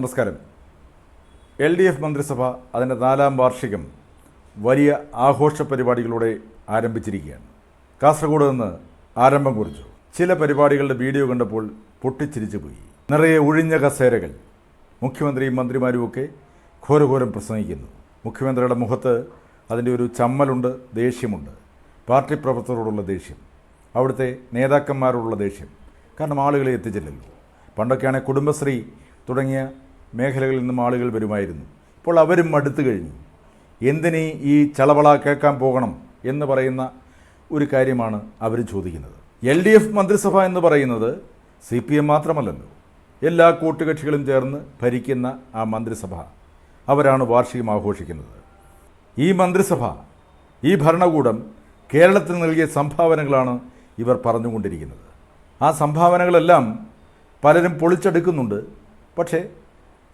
നമസ്കാരം. L D F മന്ത്രിസഭ അതിന്റെ നാലാം വാർഷികം വലിയ ആഘോഷ പരിപാടികളോടെ ആരംഭിച്ചിരിക്കുകയാണ്. കാസർഗോഡ് നിന്ന് ആരംഭം കുറിച്ചു. ചില പരിപാടികളുടെ വീഡിയോ കണ്ടപ്പോൾ പൊട്ടിച്ചിരിച്ചു പോയി. നിറയെ ഒഴിഞ്ഞ കസേരകൾ. മുഖ്യമന്ത്രിയും മന്ത്രിമാരുമൊക്കെ ഘോരഘോരം പ്രസംഗിക്കുന്നു. മുഖ്യമന്ത്രിയുടെ മുഖത്ത് അതിന്റെ ഒരു ചമ്മലുണ്ട് ദേഷ്യമുണ്ട്. പാർട്ടി പ്രവർത്തകരോടുള്ള ദേഷ്യം. അവിടുത്തെ നേതാക്കന്മാരോടുള്ള ദേഷ്യം. കാരണം ആളുകളെ എത്തിച്ചില്ലല്ലോ. പണ്ടൊക്കെയാണെങ്കിൽ കുടുംബശ്രീ തുടങ്ങിയ മേഖലകളിൽ നിന്നും ആളുകൾ വരുമായിരുന്നു. ഇപ്പോൾ അവരും അടുത്തു കഴിഞ്ഞു. എന്തിനീ ഈ ചളവള കേൾക്കാൻ പോകണം എന്ന് പറയുന്ന ഒരു കാര്യമാണ് അവർ ചോദിക്കുന്നത്. എൽ ഡി എഫ് മന്ത്രിസഭ എന്ന് പറയുന്നത് സി പി എം മാത്രമല്ലല്ലോ. എല്ലാ കൂട്ടുകക്ഷികളും ചേർന്ന് ഭരിക്കുന്ന ആ മന്ത്രിസഭ അവരാണ് വാർഷികം ആഘോഷിക്കുന്നത്. ഈ മന്ത്രിസഭ ഈ ഭരണകൂടം കേരളത്തിന് നൽകിയ സംഭാവനകളാണ് ഇവർ പറഞ്ഞുകൊണ്ടിരിക്കുന്നത്. ആ സംഭാവനകളെല്ലാം പലരും പൊളിച്ചെടുക്കുന്നുണ്ട്. പക്ഷേ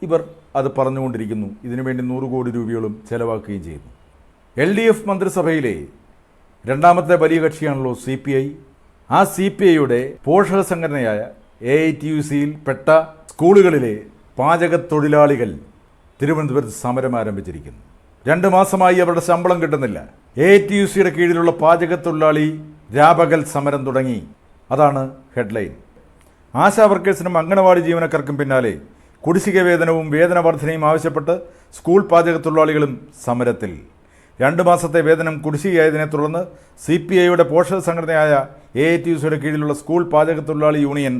ഇവർ അത് പറഞ്ഞുകൊണ്ടിരിക്കുന്നു. ഇതിനുവേണ്ടി നൂറ് കോടി രൂപയോളം ചെലവാക്കുകയും ചെയ്യുന്നു. എൽ ഡി എഫ് മന്ത്രിസഭയിലെ രണ്ടാമത്തെ വലിയ കക്ഷിയാണല്ലോ സി പി ഐ. ആ സി പി ഐയുടെ പോഷക സംഘടനയായ എ ഐ ടി യു സിയിൽ പെട്ട സ്കൂളുകളിലെ പാചക തൊഴിലാളികൾ തിരുവനന്തപുരത്ത് സമരം ആരംഭിച്ചിരിക്കുന്നു. രണ്ട് മാസമായി അവരുടെ ശമ്പളം കിട്ടുന്നില്ല. എ ടി യു സിയുടെ കീഴിലുള്ള പാചക തൊഴിലാളി രാപകൽ സമരം തുടങ്ങി. അതാണ് ഹെഡ്ലൈൻ. ആശാ വർക്കേഴ്സിനും അംഗനവാടി ജീവനക്കാർക്കും പിന്നാലെ കുടിശ്ശിക വേതനവും വേതന വർധനയും ആവശ്യപ്പെട്ട് സ്കൂൾ പാചക തൊഴിലാളികളും സമരത്തിൽ. രണ്ട് മാസത്തെ വേതനം കുടിശ്ശികയായതിനെ തുടർന്ന് സി പി ഐയുടെ പോഷക സംഘടനയായ എ ഐ ടി യുസിയുടെ കീഴിലുള്ള സ്കൂൾ പാചക തൊഴിലാളി യൂണിയൻ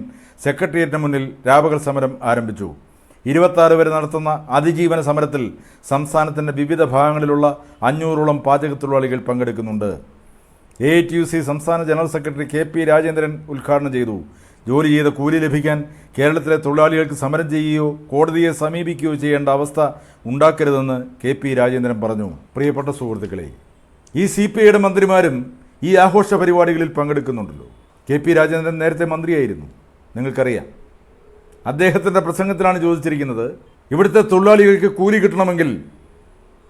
സെക്രട്ടേറിയറ്റിന് മുന്നിൽ രാപകൽ സമരം ആരംഭിച്ചു. ഇരുപത്തി വരെ നടത്തുന്ന അതിജീവന സമരത്തിൽ സംസ്ഥാനത്തിന്റെ വിവിധ ഭാഗങ്ങളിലുള്ള അഞ്ഞൂറോളം പാചക തൊഴിലാളികൾ പങ്കെടുക്കുന്നുണ്ട്. എ ടി യു സി സംസ്ഥാന general secretary K P Rajendran ഉദ്ഘാടനം ചെയ്തു. ജോലി ചെയ്ത കൂലി ലഭിക്കാൻ കേരളത്തിലെ തൊഴിലാളികൾക്ക് സമരം ചെയ്യുകയോ കോടതിയെ സമീപിക്കുകയോ ചെയ്യേണ്ട അവസ്ഥ ഉണ്ടാക്കരുതെന്ന് കെ പി രാജേന്ദ്രൻ പറഞ്ഞു. പ്രിയപ്പെട്ട സുഹൃത്തുക്കളെ ഈ സി പി ഐയുടെ മന്ത്രിമാരും ഈ ആഘോഷ പരിപാടികളിൽ പങ്കെടുക്കുന്നുണ്ടല്ലോ. കെ പി രാജേന്ദ്രൻ നേരത്തെ മന്ത്രിയായിരുന്നു. നിങ്ങൾക്കറിയാം. അദ്ദേഹത്തിന്റെ പ്രസംഗത്തിലാണ് ചോദിച്ചിരിക്കുന്നത് ഇവിടുത്തെ തൊഴിലാളികൾക്ക് കൂലി കിട്ടണമെങ്കിൽ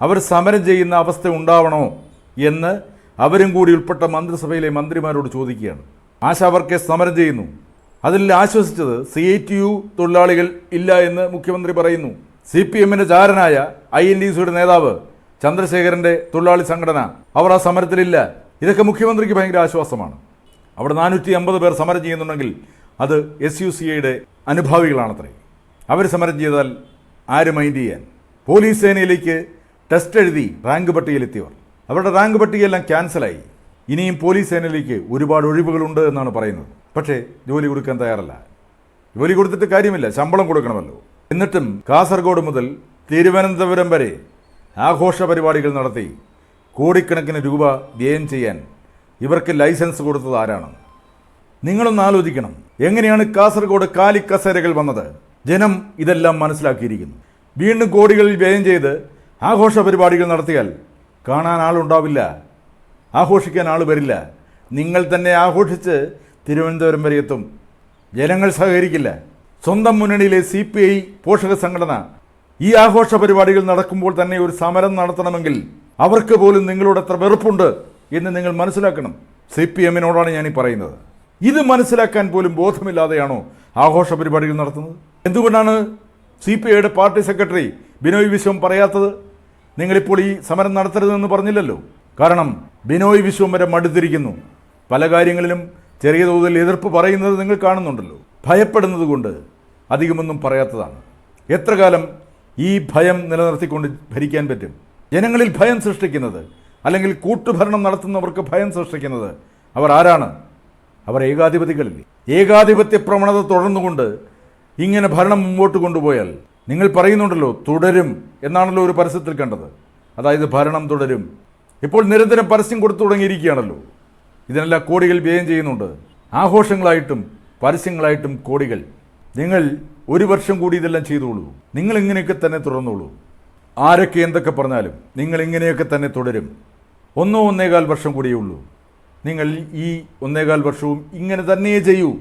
അവർ സമരം ചെയ്യുന്ന അവസ്ഥ ഉണ്ടാവണോ? എന്ന് അവരും കൂടി ഉൾപ്പെട്ട മന്ത്രിസഭയിലെ മന്ത്രിമാരോട് ചോദിക്കുകയാണ്. ആശാ വർക്കേഴ്സ് സമരം ചെയ്യുന്നു. അതിൽ ആശ്വസിച്ചത് സി ഐ ടി യു തൊഴിലാളികൾ ഇല്ല എന്ന് മുഖ്യമന്ത്രി പറയുന്നു. സി പി എമ്മിന്റെ ചാരനായ ഐ എൻ ഡി സിയുടെ നേതാവ് ചന്ദ്രശേഖരന്റെ തൊഴിലാളി സംഘടന അവർ ആ സമരത്തിലില്ല ഇതൊക്കെ മുഖ്യമന്ത്രിക്ക് ഭയങ്കര ആശ്വാസമാണ്. അവിടെ നാനൂറ്റി അമ്പത് പേർ സമരം ചെയ്യുന്നുണ്ടെങ്കിൽ അത് എസ് യു സി ഐയുടെ അനുഭാവികളാണത്രേ. അവർ സമരം ചെയ്താൽ ആര് മൈൻഡ് ചെയ്യാൻ? പോലീസ് സേനയിലേക്ക് ടെസ്റ്റ് എഴുതി റാങ്ക് പട്ടികയിലെത്തിയവർ. അവരുടെ റാങ്ക് പട്ടികയെല്ലാം ക്യാൻസലായി. ഇനിയും പോലീസ് സേനയിലേക്ക് ഒരുപാട് ഒഴിവുകളുണ്ട് എന്നാണ് പറയുന്നത്. പക്ഷേ ജോലി കൊടുക്കാൻ തയ്യാറല്ല. ജോലി കൊടുത്തിട്ട് കാര്യമില്ല ശമ്പളം കൊടുക്കണമല്ലോ. എന്നിട്ടും കാസർഗോഡ് മുതൽ തിരുവനന്തപുരം വരെ ആഘോഷ പരിപാടികൾ നടത്തി കോടിക്കണക്കിന് രൂപ വ്യയം ചെയ്യാൻ ഇവർക്ക് ലൈസൻസ് കൊടുത്തത് ആരാണ്? നിങ്ങളൊന്ന് ആലോചിക്കണം. എങ്ങനെയാണ് കാസർഗോഡ് കാലിക്കസേരകൾ വന്നത്? ജനം ഇതെല്ലാം മനസ്സിലാക്കിയിരിക്കുന്നു. വീണ്ടും കോടികളിൽ വ്യയം ചെയ്ത് ആഘോഷ പരിപാടികൾ നടത്തിയാൽ കാണാൻ ആളുണ്ടാവില്ല ആഘോഷിക്കാൻ ആൾ വരില്ല. നിങ്ങൾ തന്നെ ആഘോഷിച്ച് തിരുവനന്തപുരം വരെ എത്തും. ജനങ്ങൾ സഹകരിക്കില്ല. സ്വന്തം മുന്നണിയിലെ സി പി ഐ പോഷക സംഘടന. ഈ ആഘോഷ പരിപാടികൾ നടക്കുമ്പോൾ തന്നെ ഒരു സമരം നടത്തണമെങ്കിൽ അവർക്ക് പോലും നിങ്ങളോട് എത്ര വെറുപ്പുണ്ട് എന്ന് നിങ്ങൾ മനസ്സിലാക്കണം. സി പി എമ്മിനോടാണ് ഞാനീ പറയുന്നത്. ഇത് മനസ്സിലാക്കാൻ പോലും ബോധമില്ലാതെയാണോ ആഘോഷ പരിപാടികൾ നടത്തുന്നത്? എന്തുകൊണ്ടാണ് സി പി ഐയുടെ പാർട്ടി സെക്രട്ടറി ബിനോയ് വിശ്വം പറയാത്തത്? നിങ്ങളിപ്പോൾ ഈ സമരം നടത്തരുതെന്ന് പറഞ്ഞില്ലല്ലോ. കാരണം ബിനോയ് വിശ്വം വരെ മടുത്തിരിക്കുന്നു. പല കാര്യങ്ങളിലും ചെറിയ തോതിൽ എതിർപ്പ് പറയുന്നത് നിങ്ങൾ കാണുന്നുണ്ടല്ലോ. ഭയപ്പെടുന്നത് കൊണ്ട് അധികമൊന്നും പറയാത്തതാണ്. എത്ര കാലം ഈ ഭയം നിലനിർത്തിക്കൊണ്ട് ഭരിക്കാൻ പറ്റും? ജനങ്ങളിൽ ഭയം സൃഷ്ടിക്കുന്നത് അല്ലെങ്കിൽ കൂട്ടുഭരണം നടത്തുന്നവർക്ക് ഭയം സൃഷ്ടിക്കുന്നത് അവർ ആരാണ്? അവർ ഏകാധിപതികളില്ലേ? ഏകാധിപത്യ പ്രവണത തുടർന്നുകൊണ്ട് ഇങ്ങനെ ഭരണം മുമ്പോട്ട് കൊണ്ടുപോയാൽ നിങ്ങൾ പറയുന്നുണ്ടല്ലോ തുടരും എന്നാണല്ലോ ഒരു പരസ്യത്തിൽ കണ്ടത്. അതായത് ഭരണം തുടരും. ഇപ്പോൾ നിരന്തരം പരസ്യം കൊടുത്തു തുടങ്ങിയിരിക്കുകയാണല്ലോ. ഇതിനെല്ലാം കോടികൾ വ്യയം ചെയ്യുന്നുണ്ട്. ആഘോഷങ്ങളായിട്ടും പരസ്യങ്ങളായിട്ടും കോടികൾ. നിങ്ങൾ ഒരു വർഷം കൂടി ഇതെല്ലാം ചെയ്തോളൂ. നിങ്ങൾ ഇങ്ങനെയൊക്കെ തന്നെ തുടർന്നോളൂ. ആരൊക്കെ എന്തൊക്കെ പറഞ്ഞാലും നിങ്ങൾ ഇങ്ങനെയൊക്കെ തന്നെ തുടരും. ഒന്നോ ഒന്നേകാൽ വർഷം കൂടിയേ ഉള്ളൂ. നിങ്ങൾ ഈ ഒന്നേകാൽ വർഷവും ഇങ്ങനെ തന്നെയേ ചെയ്യൂ.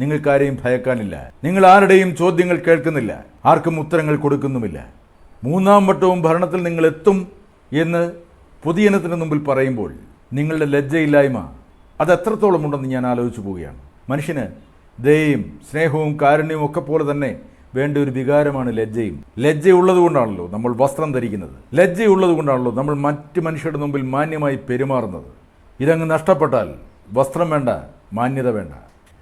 നിങ്ങൾക്കാരെയും ഭയക്കാനില്ല. നിങ്ങൾ ആരുടെയും ചോദ്യങ്ങൾ കേൾക്കുന്നില്ല. ആർക്കും ഉത്തരങ്ങൾ കൊടുക്കുന്നുമില്ല. മൂന്നാം വട്ടവും ഭരണത്തിൽ നിങ്ങൾ എത്തും എന്ന് പൊതുജനത്തിന് മുമ്പിൽ പറയുമ്പോൾ നിങ്ങളുടെ ലജ്ജയില്ലായ്മ അത് എത്രത്തോളം ഉണ്ടെന്ന് ഞാൻ ആലോചിച്ചു പോവുകയാണ്. മനുഷ്യന് ദയയും സ്നേഹവും കാരുണ്യവും ഒക്കെ പോലെ തന്നെ വേണ്ട ഒരു വികാരമാണ് ലജ്ജയും. ലജ്ജയുള്ളത് കൊണ്ടാണല്ലോ നമ്മൾ വസ്ത്രം ധരിക്കുന്നത്. ലജ്ജയുള്ളത് കൊണ്ടാണല്ലോ നമ്മൾ മറ്റ് മനുഷ്യരുടെ മുമ്പിൽ മാന്യമായി പെരുമാറുന്നത്. ഇതങ്ങ് നഷ്ടപ്പെട്ടാൽ വസ്ത്രം വേണ്ട മാന്യത വേണ്ട.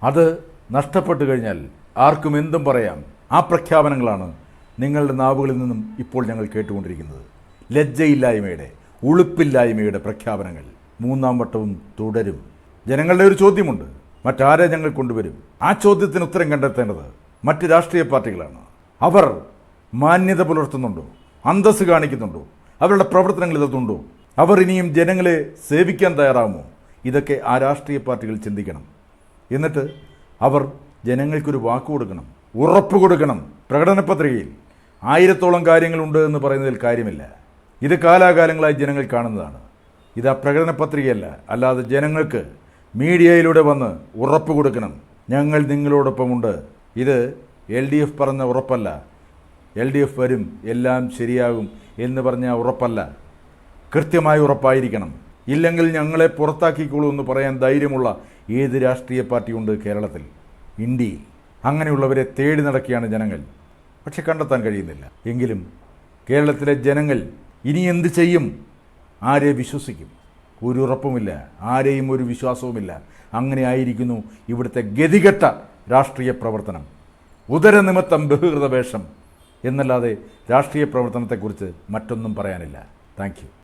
അത് നഷ്ടപ്പെട്ടു കഴിഞ്ഞാൽ ആർക്കും എന്തും പറയാം. ആ പ്രഖ്യാപനങ്ങളാണ് നിങ്ങളുടെ നാവുകളിൽ നിന്നും ഇപ്പോൾ ഞങ്ങൾ കേട്ടുകൊണ്ടിരിക്കുന്നത്. ലജ്ജയില്ലായ്മയുടെ ഉളുപ്പില്ലായ്മയുടെ പ്രഖ്യാപനങ്ങൾ മൂന്നാം വട്ടവും തുടരും. ജനങ്ങളുടെ ഒരു ചോദ്യമുണ്ട്. മറ്റാരെ ഞങ്ങൾ കൊണ്ടുവരും? ആ ചോദ്യത്തിന് ഉത്തരം കണ്ടെത്തേണ്ടത് മറ്റ് രാഷ്ട്രീയ പാർട്ടികളാണ്. അവർ മാന്യത പുലർത്തുന്നുണ്ടോ? അന്തസ് കാണിക്കുന്നുണ്ടോ? അവരുടെ പ്രവർത്തനങ്ങൾ ഇതുണ്ടോ അവർ ഇനിയും ജനങ്ങളെ സേവിക്കാൻ തയ്യാറാകുമോ ഇതൊക്കെ ആ രാഷ്ട്രീയ പാർട്ടികൾ ചിന്തിക്കണം. എന്നിട്ട് അവർ ജനങ്ങൾക്കൊരു വാക്ക് കൊടുക്കണം. ഉറപ്പ് കൊടുക്കണം. പ്രകടന പത്രികയിൽ ആയിരത്തോളം കാര്യങ്ങളുണ്ട് എന്ന് പറയുന്നതിൽ കാര്യമില്ല. ഇത് കാലാകാലങ്ങളായി ജനങ്ങൾ കാണുന്നതാണ്. ഇത് ആ പ്രകടന പത്രികയല്ല. അല്ലാതെ ജനങ്ങൾക്ക് മീഡിയയിലൂടെ വന്ന് ഉറപ്പ് കൊടുക്കണം. ഞങ്ങൾ നിങ്ങളോടൊപ്പമുണ്ട്. ഇത് എൽ ഡി എഫ് പറഞ്ഞ ഉറപ്പല്ല. എൽ ഡി എഫ് വരും എല്ലാം ശരിയാകും എന്ന് പറഞ്ഞ ഉറപ്പല്ല. കൃത്യമായി ഉറപ്പായിരിക്കണം. ഇല്ലെങ്കിൽ ഞങ്ങളെ പുറത്താക്കിക്കോളൂ എന്ന് പറയാൻ ധൈര്യമുള്ള ഏത് രാഷ്ട്രീയ പാർട്ടിയുണ്ട് കേരളത്തിൽ? ഇന്ത്യയിൽ. അങ്ങനെയുള്ളവരെ തേടി നടക്കുകയാണ് ജനങ്ങൾ. പക്ഷെ കണ്ടെത്താൻ കഴിയുന്നില്ല. എങ്കിലും കേരളത്തിലെ ജനങ്ങൾ ഇനി എന്ത് ചെയ്യും? ആരെ വിശ്വസിക്കും? ഒരു ഉറപ്പുമില്ല ആരെയും ഒരു വിശ്വാസവുമില്ല. അങ്ങനെ ആയിരിക്കുന്നു ഇവിടുത്തെ ഗതികെട്ട രാഷ്ട്രീയ പ്രവർത്തനം. ഉദരനിമിത്തം ബഹുകൃത വേഷം എന്നല്ലാതെ രാഷ്ട്രീയ പ്രവർത്തനത്തെക്കുറിച്ച് മറ്റൊന്നും പറയാനില്ല. താങ്ക്